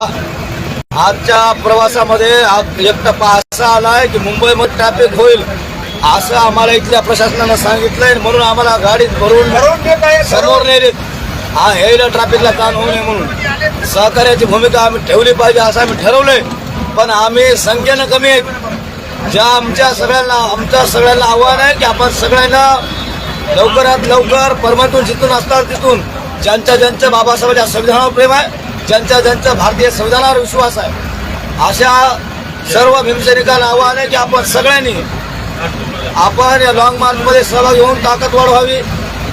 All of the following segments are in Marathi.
आजच्या प्रवासामध्ये एक टप्पा असा आलाय की मुंबईमध्ये ट्रॅफिक होईल असं आम्हाला इथल्या प्रशासनानं सांगितलंय. म्हणून आम्हाला गाडीत भरून समोर नेले हा यायला ट्रॅफिकला ताण होऊ नये म्हणून. सहकार्याची भूमिका आम्ही ठेवली पाहिजे असं आम्ही ठरवलंय. पण आम्ही संख्येनं कमी आहेत. ज्या आमच्या सगळ्यांना आमच्या सगळ्यांना आव्हान आहे की आपण सगळ्यांना लवकरात लवकर परमातून जिथून असतात तिथून ज्यांच्या ज्यांच्या बाबासाहेबांच्या संविधानावर प्रेम आहे. ज्यांच्या ज्यांच्या भारतीय संविधानावर विश्वास आहे. अशा सर्व भीमसैनिकांना आव्हान आहे की आपण सगळ्यांनी आपण या लॉंग मार्चमध्ये सहभागी होऊन ताकद वाढवावी.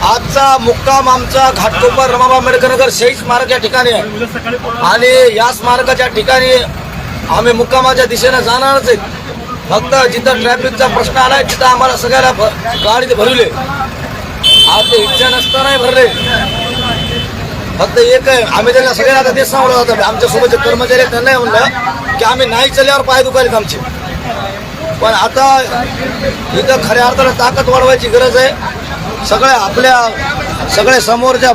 आजचा मुक्काम आमचा घाटकोपर रमाबा आंबेडकर नगर शहीद स्मारक या ठिकाणी आहे. आणि या स्मारकाच्या ठिकाणी आम्ही मुक्कामाच्या दिशेनं जाणारच आहे. फक्त जिथं ट्रॅफिकचा प्रश्न आलाय तिथं आम्हाला सगळ्याला भ- गाडीत भरवले. आज ते इच्छा नसतानाही भरले. फक्त एक आहे. आम्ही त्यांना सगळ्यांना आता तेच सांगलं होतं आमच्या सोबतचे कर्मचारी आहेत, त्यांना म्हणलं की आम्ही नाही चल्यावर पाय दुखायलेत आमचे. पण आता इथं खऱ्या अर्थानं ताकद वाढवायची गरज आहे. सगळ्या आपल्या सगळ्या समोरच्या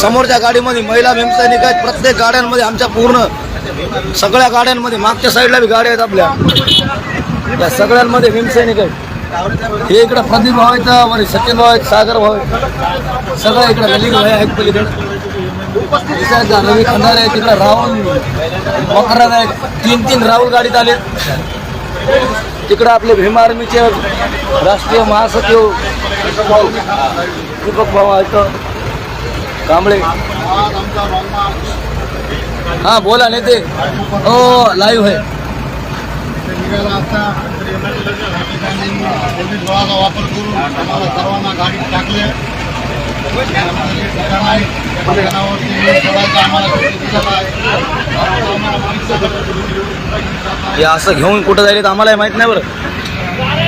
समोरच्या गाडीमध्ये महिला भीमसैनिक आहेत. प्रत्येक गाड्यांमध्ये आमच्या पूर्ण सगळ्या गाड्यांमध्ये मागच्या साईडला बी गाड्या आहेत आपल्या. त्या सगळ्यांमध्ये भीमसैनिक आहेत. हे इकडं प्रदीप भाव आहेत सचिन भाव आहेत सागर भाव आहेत. सगळं इकडं ललित आहेत पलीकडे. इकडं रवी खंडारे आहेत तिकडं राहुल मकरान आहेत तीन तीन राहुल गाडीत आले. तिकडं आपले भीम आर्मीचे राष्ट्रीय महासचिव दीपक भाऊ आहेत. कांबळे. हा बोला नेते. हो लाईव्ह आहे. वापर करून आम्हाला सर्वांना गाडीत टाकले. हे असं घेऊन कुठं जाईल आम्हालाही माहीत नाही बरं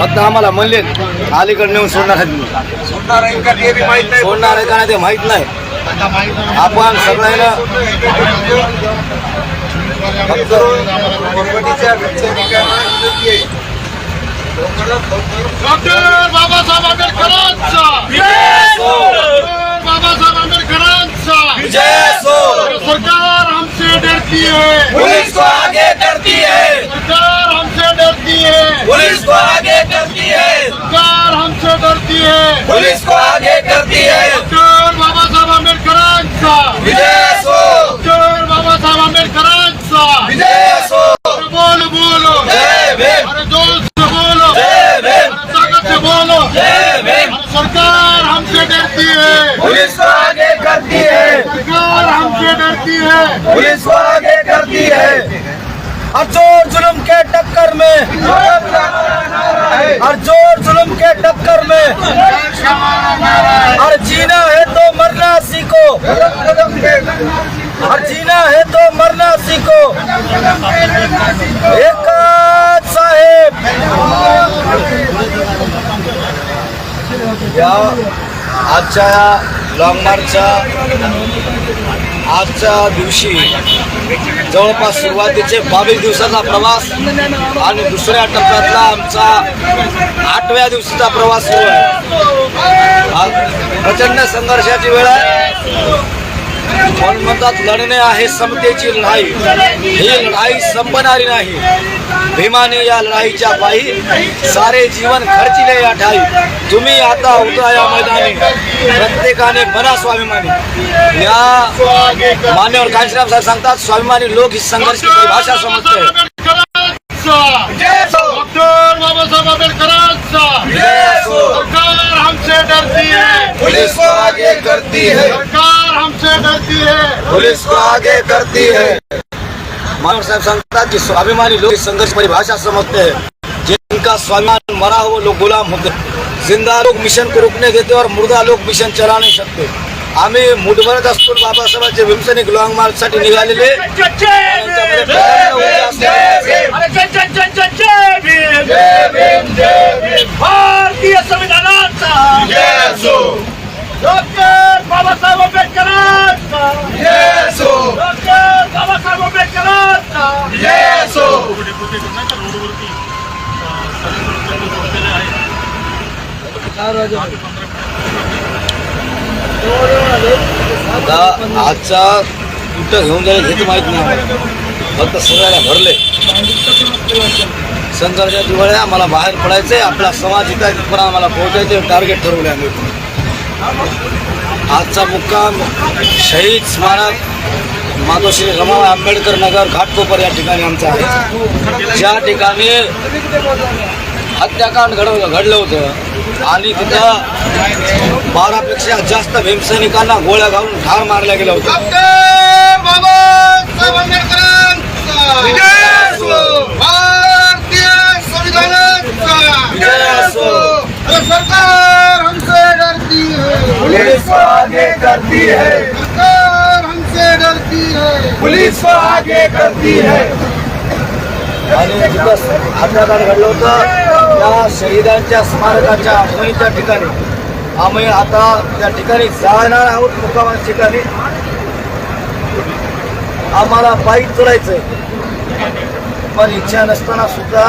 फक्त आम्हाला म्हणले अलीकडे नेऊन सोडणार आहेत. सोडणार आहे का नाही ते माहीत नाही आता माहीत नाही. आपण सगळ्यांना फक्त डॉक्टर बाबासाहेब आंबेडकरांचा बाबासाहेब आंबेडकरांचा. जय असो. सरकार हमसे डरती है पुलिस को आगे करती है. सरकार हमसे डरती है पुलिस को आगे करती है. सरकार हमसे डरती है पुलिस को आगे करती है. डॉक्टर बाबासाहेब आंबेडकरांचा. विजय असो डॉक्टर बाबासाहेब आंबेडकरांचा. विजय असो बोलो बोलो. पुलिस को आगे करती है। हर ज़ोर जुल्म के टक्कर में हर ज़ोर जुलम के टक्कर में हर जीना है तो मरना सीखो। हर जीना है तो मरना सीखो। एक साहेब। आजच्या लॉंग मार्चच्या आजच्या दिवशी जवळपास सुरुवातीचे बावीस दिवसाचा प्रवास आणि दुसऱ्या टप्प्यातला आमचा आठव्या दिवशीचा प्रवास सुरू आहे. प्रचंड संघर्षाची वेळ आहे. म्हणून म्हणतात लढणे आहे समतेची लढाई. ही लढाई संपणारी नाही. भीमाने या लढाईच्या पायी सारे जीवन खर्चिले या ठाई. तुम्ही आता उतरा या मैदानी. प्रत्येकाने बना स्वाभिमानी. या मान्यवर कांशीराम साहेब सांगतात स्वाभिमानी लोक ही संघर्ष की परिभाषा समजते. डॉक्टर बाबासाहेब आंबेडकरांचा. सरकार हमसे डरती है. पुलिस को आगे करती है. सरकार हमसे डरती है. पुलिस को आगे करती है. मानव साहब सांगतात की स्वाभिमानी लोग संघर्ष परिभाषा समझते हैं जिनका स्वाभिमान मरा हो लोग गुलाम होते. जिंदा लोग मिशन को रुकने देते और मुर्दा लोक मिशन चला नहीं सकते. आम्ही मुठभरत असतो बाबासाहेबांचे भीमसैनिक लॉंग मार्च साठी निघालेले. भारतीय संविधानाचा. डॉक्टर बाबासाहेब आंबेडकरांचा. डॉक्टर बाबासाहेब आंबेडकरांचा. आता आजचा कुठं घेऊन जाईल हे तर माहीत नाही. फक्त सगळ्याला भरले. संघर्षाच्या दिवाळी आम्हाला बाहेर पडायचंय. आपला समाज इथं आम्हाला पोहोचायचे टार्गेट ठरवले आम्ही. आजचा मुक्काम शहीद स्मारक मातोश्री रमाबाई आंबेडकर नगर घाटकोपर या ठिकाणी आमचा आहे. ज्या ठिकाणी हत्याकांड घडवलं घडलं होतं आणि तिथं बारापेक्षा जास्त भीमसैनिकांना गोळ्या घालून ठार मारल्या गेल्या होत्या. सरकार हमसे डरती है। पुलिस को आगे करती है। सरकार हमसे डरती है। पुलिस को आगे करती है। आणि तिथं हत्याकांड घडलं होतं त्या शहीदांच्या स्मारकाच्या आठवणीच्या ठिकाणी. आम्ही आता त्या ठिकाणी जाणार आहोत मुक्कामाच्या ठिकाणी. आम्हाला बाईक चढायचंय पण इच्छा नसताना सुद्धा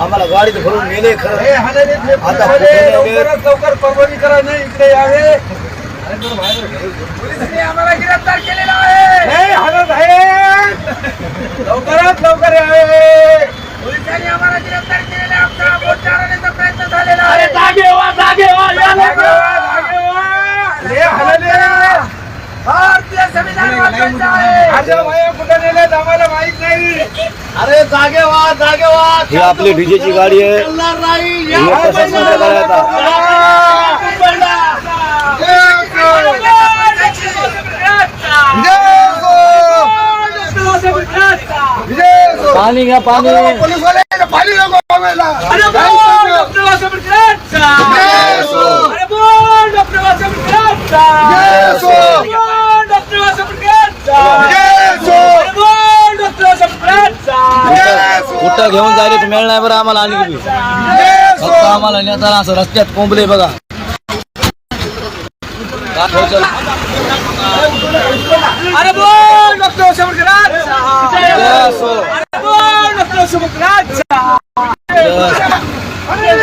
आम्हाला गाडीत भरून नेले खरं. आता? लवकर परवानी करा नाही इकडे यावे पोलिसांनी आम्हाला गिरफ्तार केलेला आहे. हलत आहे. लवकरात लवकर यावे पोलिसांनी आम्हाला गिरफ्तार केलेला. आमचा बोट चालवण्याचा प्रयत्न झालेला आहे. जागे जागे हे हलले भारतीय संविधान आहे कुठे आम्हाला माहीत नाही अरे जागे व्हा जागे व्हा ही आपली डीजेची गाडी आहे हे आता. पाणी घ्या पाणी पाणी नको कुठं घेऊन जायला मिळणार नाही बरं आम्हाला आणि किती. फक्त आम्हाला नेताना असं रस्त्यात कोंबले बघा. अरे बोल डॉक्टर शंकराचा जय असो. अरे बोल डॉक्टर शंकराचा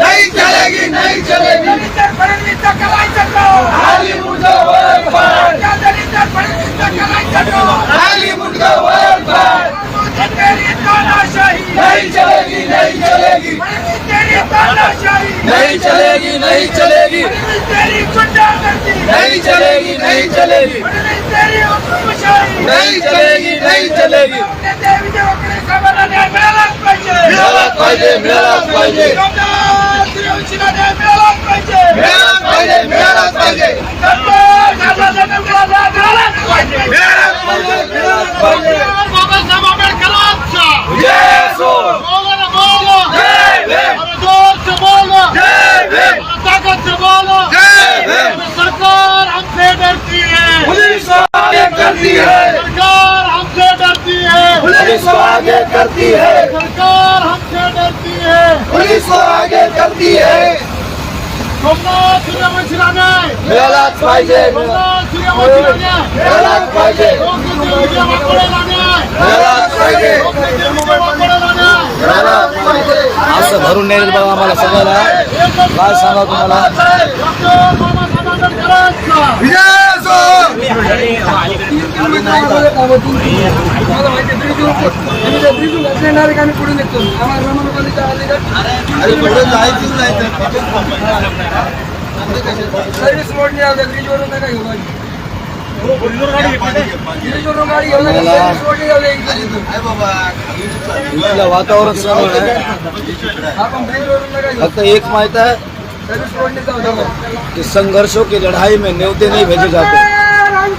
नहीं चलेगी नहीं चलेगी. दलितर फडणवीसचा कलायचं खाली मुद्दा वर पार त्या दलितर फडणवीसचा कलायचं खाली मुद्दा वर पार तेरी तानाशाही. नहीं चलेगी नहीं चलेगी. तेरी तानाशाही. नहीं चलेगी नहीं चलेगी. तेरी गुंडागर्दी. नहीं चलेगी नहीं चलेगी. तेरी हुकूमशाही. नहीं चलेगी नहीं चलेगी. देवी देवाकडे समाजाला न्याय मिळालाच पाहिजे. मिळालाच पाहिजे मिळालाच पाहिजे. ओबीसीला न्याय मिळालाच पाहिजे मिळालाच पाहिजे मिळालाच पाहिजे बाबासाहेब आंबेडकरांचा सरकार हमसे डरती है। पुलिस आगे करती है। सरकार हमसे डरती है। पुलिस आगे करती है सरकार सूर्यवंशी राणे मिळालाच पाहिजे. सूर्यवंशी राणे मिळालाच पाहिजे. विजय मिळालाच विजय मिळालाच असं भरून नेलं बघा आम्हाला सगळ्याला. काय सांगा तुम्हाला? डॉक्टर वातावरण एक मायता है संघर्षों की लड़ाई में न्यौते नहीं भेजे जाते।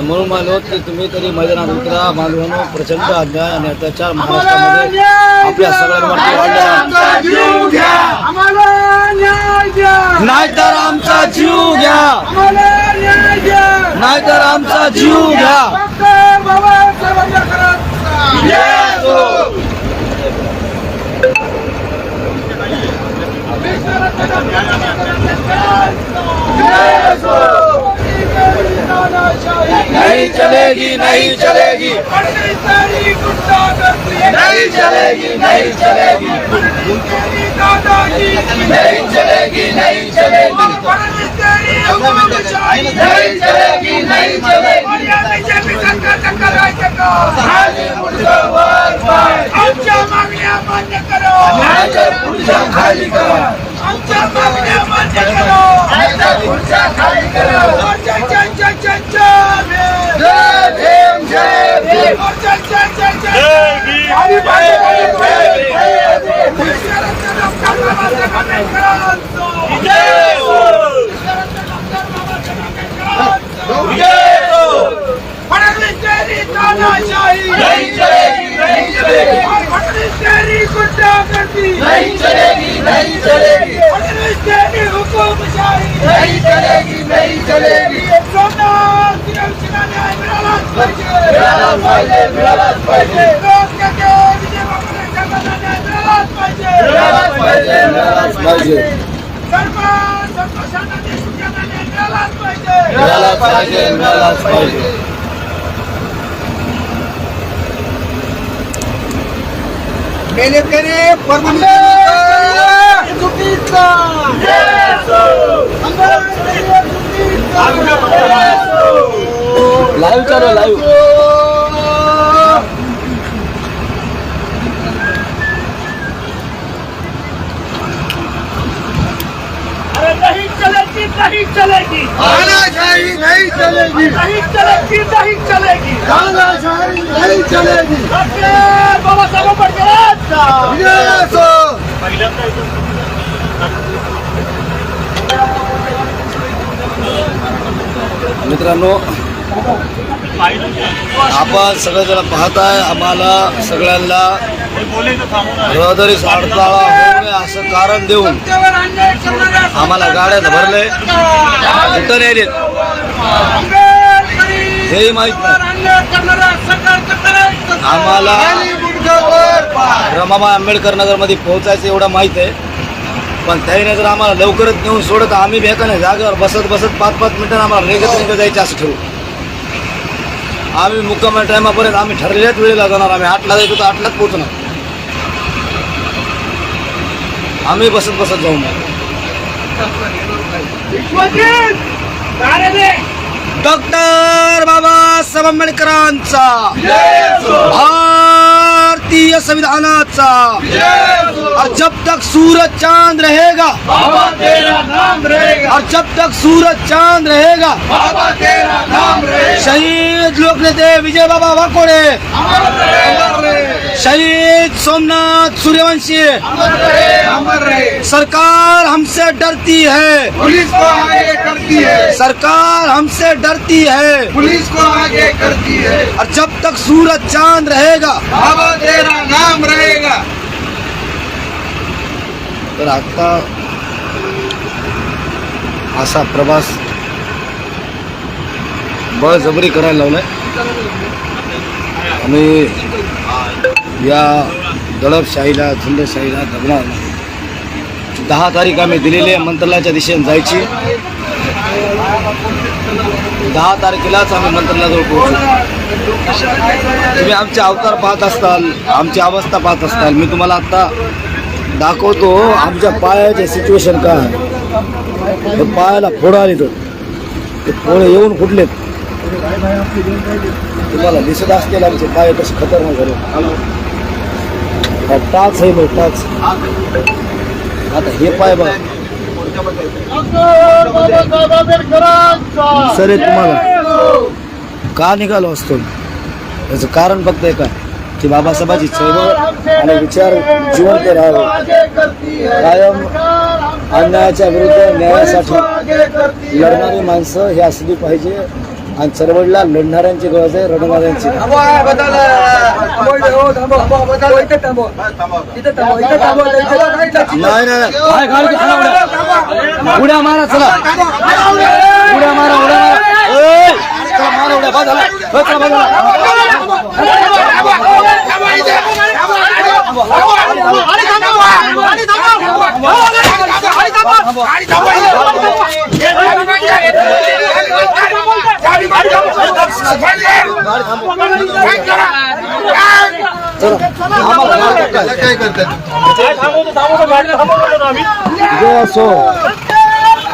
म्हणून म्हणलो की तुम्ही तरी मैदानात उतरा मालवण प्रचंड अन्याय आणि अत्याचार महाराष्ट्रामध्ये आपल्या सगळ्यांवरती वाढलेला आमचा जीव घ्या द्या नाहीतर आमचा जीव घ्या नाहीतर आमचा जीव नहीं चलेगी नहीं चलेगी। नहीं चलेगी नहीं चलेगी। नहीं चलेगी नहीं चलेगी। नहीं चलेगी नहीं चलेगी। और या बीजेपी सरकारचं फडणवीस तेरी नहीं चलेगी नहीं तेरी गुंडागर्दी नहीं चलेगी नहीं चलेगी फडणवीस तेरी हुकुमशाही नहीं चलेगी नहीं चलेगी मिळालाच पाहिजे मिळालाच पाहिजे मिळालाच पाहिजे मिळालाच पाहिजे मिळालाच पाहिजे मिळालाच पाहिजे सरकार संतोषांना देशमुख यांना न्याय मिळालाच पाहिजे मिळालाच पाहिजे मिळालाच पाहिजे मेलेकरी चुकीचा लाईव्ह चालू लाईव्ह. अरे नहीं चलेगी नहीं चलेगी. तानाशाही नहीं चलेगी. नहीं चलेगी नहीं चलेगी. तानाशाही नहीं चलेगी डॉक्टर बाबासाहेब आंबेडकरांचा जय हो. मित्रांनो आपण सगळेजण पाहताय आम्हाला सगळ्यांना रहदारी अडथळा होऊ नये असं कारण देऊन आम्हाला गाड्यात भरले. कुठं नाही हेही माहीत नाही. आम्हाला रमाबाई आंबेडकर नगरमध्ये पोहोचायचं एवढं माहीत आहे. पण त्याने जर आम्हाला लवकरच नेऊन सोडत आम्ही भेका नाही जागेवर बसत बसत पाच पाच मिनिटांना आम्हाला रेगत निघत जायचं असं ठरवू. आम्ही मुक्कामा टायमापर्यंत आम्ही ठरलेल्याच वेळेला जाणार. आम्ही आठला जायचो तर आठलाच पोहोचणार. आम्ही बसत बसत जाऊ? डॉक्टर बाबासाहेब आंबेडकरांचा. भारतीय संविधानाचा और जब तक सूरज चाँद रहेगा बाबा तेरा नाम रहेगा। और जब तक सूरज चाँद रहेगा बाबा तेरा नाम रहेगा। शहीद लोकनेते विजय बाबा वाकोडे। शहीद सोमनाथ सूर्यवंशी। अमर रहे अमर रहे। सरकार हमसे डरती है। पुलिस को आगे करती है। सरकार हमसे डरती है। पुलिस को आगे करती है। और जब तक सूरज चाँद रहेगा बाबा तेरा नाम रहेगा। तर आता असा प्रवास बळजबरी करायला लावलाय. आम्ही या दडपशाहीला झुंडशाहीला दबणार दहा तारीख आम्ही दिलेली आहे मंत्रालयाच्या दिशेने जायची. दहा तारखेलाच आम्ही मंत्रालयाजवळ पोहोचू. तुम्ही आमचे अवतार पाहत असताल आमची अवस्था पाहत असताल मी तुम्हाला आत्ता दाखवतो आमच्या पायाचे सिच्युएशन काय आहे पायाला फोड आली तर ते फोड येऊन फुटलेत तुम्हाला दिसत असतील आमचे पाय तसे खतरनाक झाले टाच आहे मग टाच आता हे पाय बघा सर तुम्हाला का निघालो असतो? याचं कारण फक्त एक आहे की बाबासाहेबांची चळवळ आणि विचार जिवंत राहावे. कायम अन्यायाच्या विरुद्ध न्यायासाठी लढणारी माणसं ही असली पाहिजे. आणि चळवळीला लढणाऱ्यांची गरज आहे रडणाऱ्यांची. उड्या? मारा चला. उड्या मारा उड्या मारा.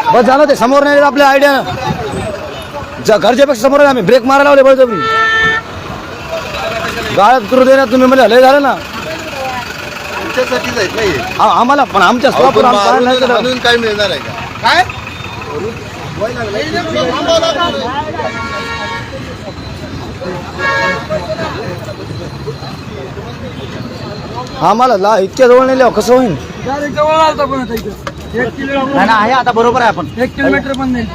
बस झालं ते समोर नाही येत आपल्या आयडिया घरच्यापेक्षा समोर आहे आम्ही. ब्रेक मारायला लावले बळजबरी. गाळ्यात करू दे ना तुम्ही म्हणजे लय झालं ना. तुमच्यासाठीच आहेत नाही आ- आम्हाला पण आमच्या स्वतःवर आम्ही पाहायला नाही केलं. म्हणून काय मिळणार आहे का? काय? आम्हाला ला इतक्या जवळ नाही कसं होईल डायरेक्ट जवळ आलता पण आता इथे. एक किलो आहे आता बरोबर आहे आपण. एक किलोमीटर पण नाही.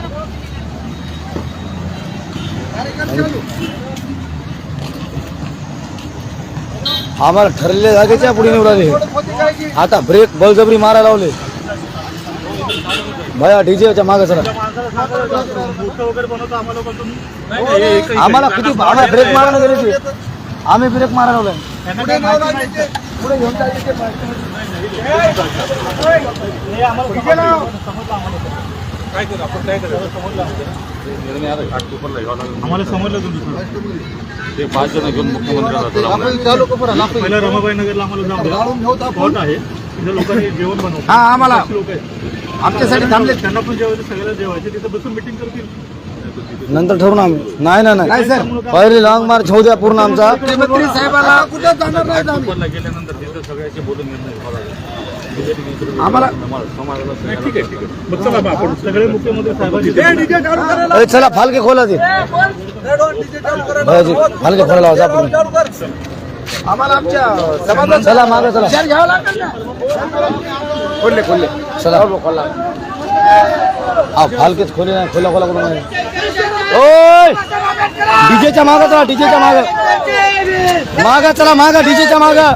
आम्हाला ठरलेल्या जागेच्या पुढे निवडाले आता ब्रेक बळजबरी मारायला लावले. भया डीजेच्या मागे चला. आम्हाला किती आम्हाला ब्रेक मारायला गेले आम्ही ब्रेक मारायला लावलाय. आम्हाला समजलं तुमचं ते पाच जण घेऊन मुख्यमंत्र्यांना ना पहिला रमाबाई नगरला आम्हाला. स्पॉट आहे. तिथे लोकांनी जेवण बनवतात हा आम्हाला. लोक आहेत. आमच्यासाठी थांबले त्यांना पण जेवायचं सगळ्याला जेवायचे. तिथे बसून मिटिंग करतील. नंतर ठरवून आम्ही नाही नाही नाही. सर पहिली लॉंग मार्च होऊ द्या पूर्ण आमचा. मुख्यमंत्री साहेबाला कुठं जाणार नाही आम्ही. गेल्यानंतर तिथे सगळ्याचे बोलून निर्णय लागेल. आम्हाला समाजाला नाही, ठीक आहे ठीक आहे मग चला बा, आपण सगळे मुख्यमंत्री साहेबांची अरे चला फालके खोला ते. फालके खोला लावा. आम्हाला आमच्या समाजात चला मागे चला. घ्यावा लागेल खोलले खोलले. चला. हा फालकेच खोले नाही खोला खोला करून ओय! डीजेच्या मागा चला डीजेच्या माग. मागा चला मागा डीजेच्या मागा.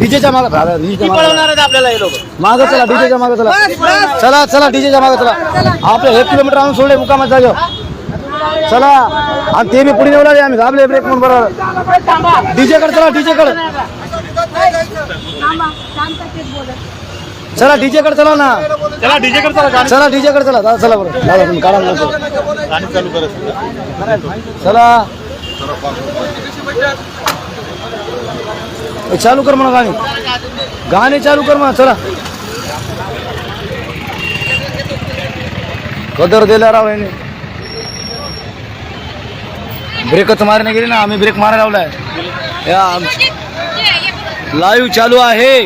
डीजेच्या मागा डीजेच्या मागा मागं चला डीजेच्या मागं चला. चला चला डीजेच्या मागं चला. आपले एक किलोमीटर आणून सोडले मुकामात जागे चला. आणि ते बी पुढे निवडा आम्ही दाबले ब्रेक म्हणून बरोबर डीजे कडे चला डीजे कडे चला डीजे कडे चला ना. चला डीजे कर चला चला डीजे कडे चला. दादा चला बरं. दादा तुम्ही काढा ना. लवकर. गाणी चालू. चालू कर म्हणा गाणी. गाणी चालू कर म्हणा चला. कदर दिला राव याने. ब्रेकच मारणे गेली ना आम्ही ब्रेक मारायला लावलाय. या लाईव्ह चालू आहे.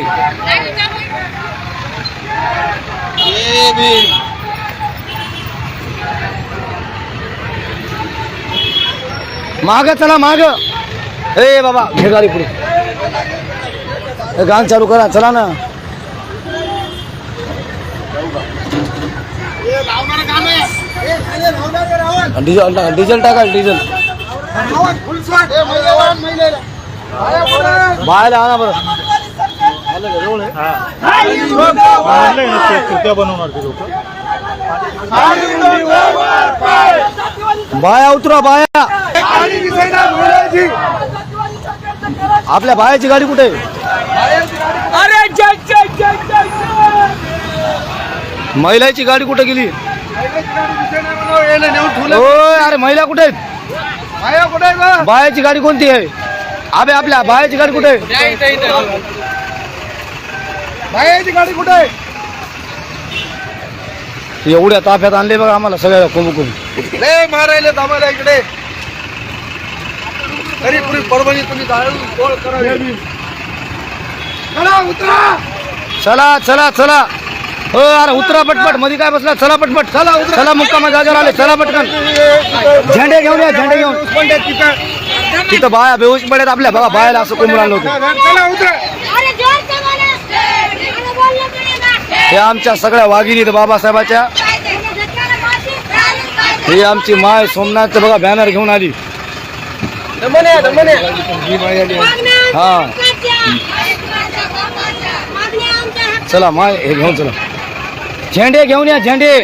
माग चला माग. ए बाबा घे गाडी पुढे. हे गाणं चालू करा चला ना. डिझेल टाका डिझेल टाका डिझेल. बाहेर आणा बरं. ना बाया उतरा बाया. आपल्या बायाची गाडी कुठे? आहे? अरे जय जय जय जय जय! महिलाची गाडी कुठे गेली? अरे महिला कुठे आहेत? बायाची गाडी कोणती आहे? अबे आपल्या बायाची गाडी कुठे? आहे मायाची गाडी कुठे? आहे एवढ्या ताफ्यात आणले बघा आम्हाला सगळ्या कोंबू कोंबू लय मारायले आम्हाला इकडे. तरी परभणी तुम्ही गोळ चला उतरा! चला चला चला. हो अरे उतरा पटपट. मध्ये काय बसला? चला पटपट. चला चला मुक्कामा जागेवर आले. चला पटकन. झेंडे घेऊन या झेंडे घेऊन. तिथं. बाया बेहोश पडत आपल्या बघा बायाला असं कोंबून आणलं होतं. हे आमच्या सगळ्या वाघिणी आहेत बाबासाहेबाच्या. हे आमची माय सोमनाथ बघा बॅनर घेऊन आली. हा. चला माय हे घेऊन चला. झेंडे घेऊन या झेंडे.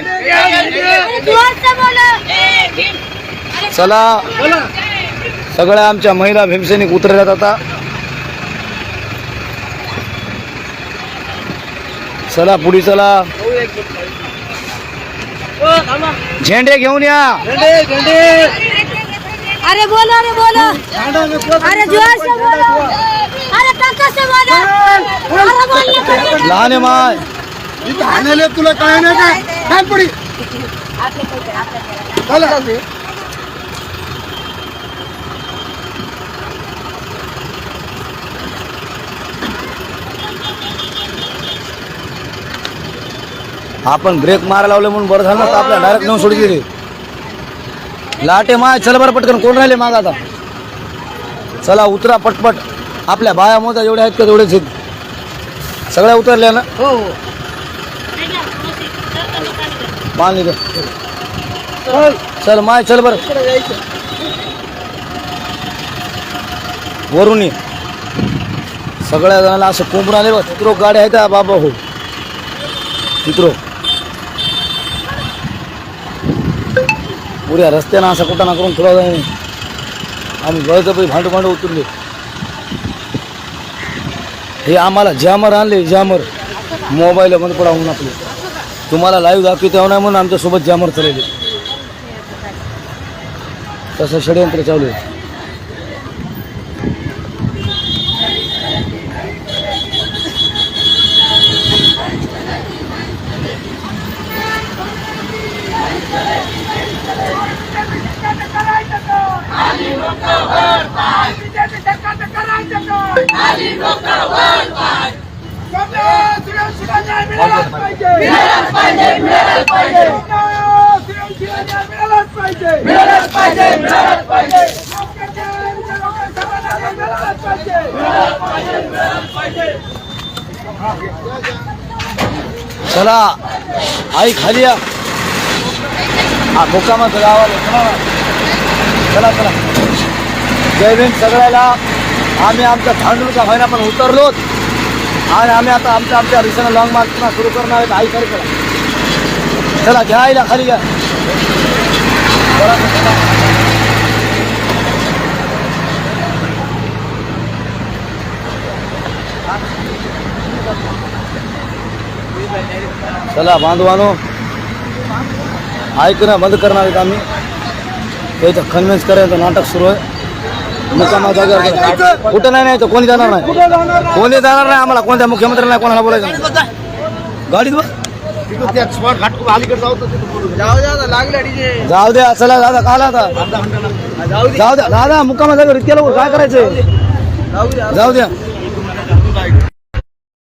चला. सगळ्या आमच्या महिला भीमसैनिक उतरल्यात आता. चला पुढे चला. झेंडे घेऊन या. अरे बोलो अरे बोलो। अरे जोर से बोलो। अरे टक्कर से बोलो। अरे बोलना लहान आहे माय इथं हाणायला तुला काय नाही काय? काय पडी। चला आपण ब्रेक मारा लावले म्हणून बरं झालं ना आपल्या डायरेक्ट नेऊन सोडली रे लाटे माय चला बरं पटकन कोण राहिले माग आता? चला उतरा पटपट. आपल्या बाया मोजा जेवढे आहेत का तेवढेच आहेत. सगळ्या उतरल्या ना? हो हो. पाणी दे चल माय चल बरं. वरून ये सगळ्या जणांना असं कोंबून आले बघ. तित्रो गाड्या आहेत हा बाबा हो. तित्रो पुऱ्या रस्त्यानं असा कुठं ना करून थोडा जाईल आम्ही गळचं पैसे भांडू भांडू उतरले. हे आम्हाला जॅमर आणले जॅमर मोबाईल मध्ये पडा होऊन आपले. तुम्हाला लाईव्ह दाखवते नाही म्हणून आमच्यासोबत जॅमर चालले तसं षडयंत्र चालू आहे. चला आई खाली या. हा मुक्कामाचं गावाला चला. ना. चला चला. जय भीम सगळ्याला. आम्ही आमच्या भांडूळचा व्हायला पण उतरलोत आणि आम्ही आता आमच्या आमच्या दिशेनं लॉंग मार्च पुन्हा सुरू करणार आई खरी चला घ्या आईला खाली घ्या. चला, बांधवानो. ऐक बंद करणार आहेत आम्ही. त्याचं कन्व्हिन्स करायचं नाटक सुरू आहे. मुकामा जागेवर कुठं नाही नाही तर कोणी जाणार नाही. कोणी जाणार नाही आम्हाला. कोणत्या मुख्यमंत्री नाही कोणाला बोलायचं? गाडीत जाऊ द्या चला दादा काला आता. जाऊ द्या. दादा मुक्कामा जागेवर इतक्या लवकर काय करायचं जाऊ द्या.